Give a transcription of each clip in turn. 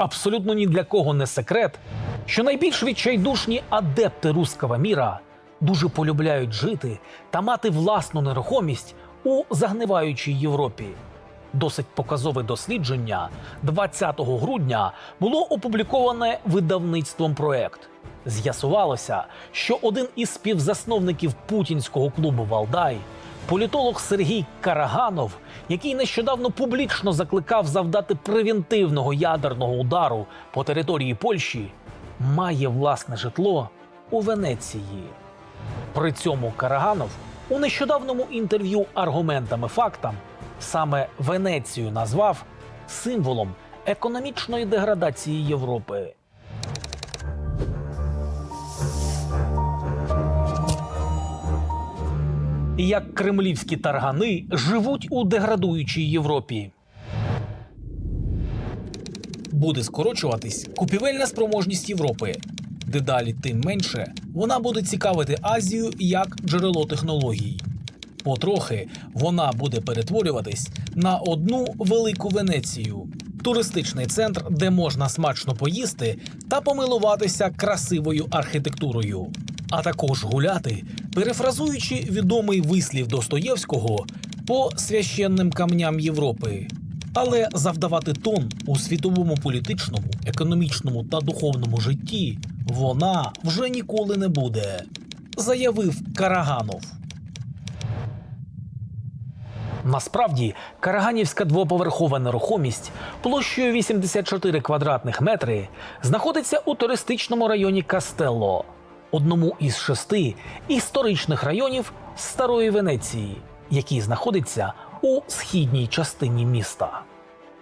Абсолютно ні для кого не секрет, що найбільш відчайдушні адепти руського міра дуже полюбляють жити та мати власну нерухомість у загниваючій Європі. Досить показове дослідження 20 грудня було опубліковане видавництвом проект. З'ясувалося, що один із співзасновників путінського клубу Валдай, політолог Сергій Караганов, який нещодавно публічно закликав завдати превентивного ядерного удару по території Польщі, має власне житло у Венеції. При цьому Караганов у нещодавному інтерв'ю аргументами фактам саме Венецію назвав символом економічної деградації Європи. Як кремлівські таргани живуть у деградуючій Європі. Буде скорочуватись купівельна спроможність Європи. Дедалі тим менше вона буде цікавити Азію як джерело технологій. Потрохи вона буде перетворюватись на одну велику Венецію, туристичний центр, де можна смачно поїсти та помилуватися красивою архітектурою, а також гуляти, перефразуючи відомий вислів Достоєвського по священним камням Європи. Але завдавати тон у світовому політичному, економічному та духовному житті вона вже ніколи не буде, заявив Караганов. Насправді, Караганівська двоповерхова нерухомість площею 84 квадратних метри знаходиться у туристичному районі Кастелло, одному із шести історичних районів Старої Венеції, який знаходиться у східній частині міста.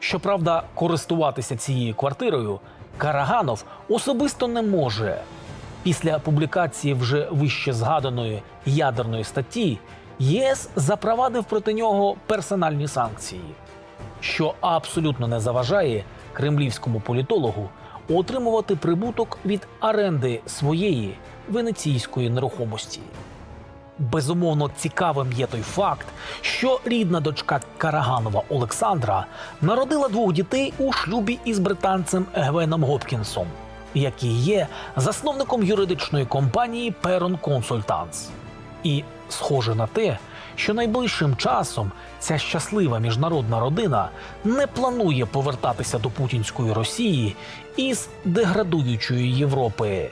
Щоправда, користуватися цією квартирою Караганов особисто не може. Після публікації вже вище згаданої ядерної статті ЄС запровадив проти нього персональні санкції, що абсолютно не заважає кремлівському політологу отримувати прибуток від оренди своєї венеційської нерухомості. Безумовно, цікавим є той факт, що рідна дочка Караганова Олександра народила двох дітей у шлюбі із британцем Гвеном Гопкінсом, який є засновником юридичної компанії Perron Consultants. І схоже на те, що найближчим часом ця щаслива міжнародна родина не планує повертатися до путінської Росії із деградуючої Європи.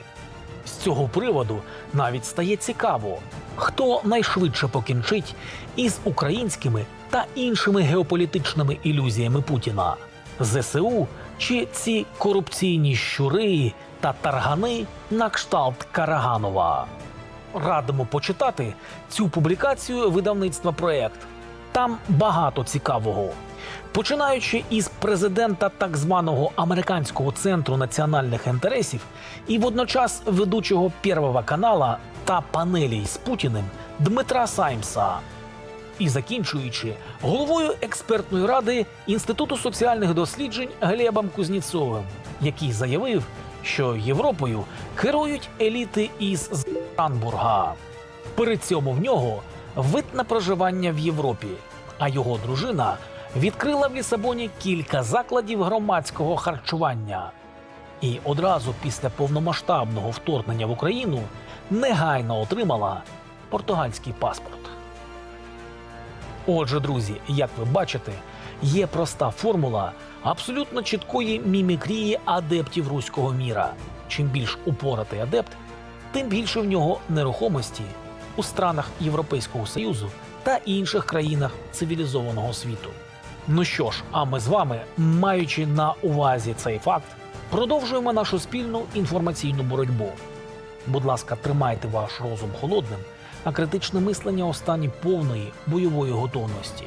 З цього приводу навіть стає цікаво, хто найшвидше покінчить із українськими та іншими геополітичними ілюзіями Путіна ЗСУ чи ці корупційні щури та таргани на кшталт Караганова. Радимо почитати цю публікацію видавництва проект. Там багато цікавого. Починаючи із президента так званого американського центру національних інтересів і водночас ведучого Первого канала та панелі з Путіним Дмитра Саймса, і закінчуючи головою експертної ради Інституту соціальних досліджень Глебом Кузнєцовим, який заявив, що Європою керують еліти із Зранбурга. При цьому в нього вид на проживання в Європі, а його дружина відкрила в Лісабоні кілька закладів громадського харчування. І одразу після повномасштабного вторгнення в Україну негайно отримала португальський паспорт. Отже, друзі, як ви бачите, є проста формула абсолютно чіткої мімікрії адептів руського міра. Чим більш упоратий адепт, тим більше в нього нерухомості у странах Європейського Союзу та інших країнах цивілізованого світу. Ну що ж, а ми з вами, маючи на увазі цей факт, продовжуємо нашу спільну інформаційну боротьбу. Будь ласка, тримайте ваш розум холодним, а критичне мислення у стані повної бойової готовності.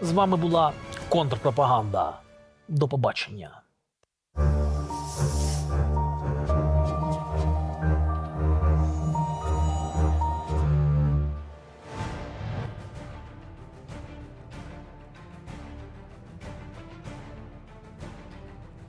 З вами була контрпропаганда. До побачення.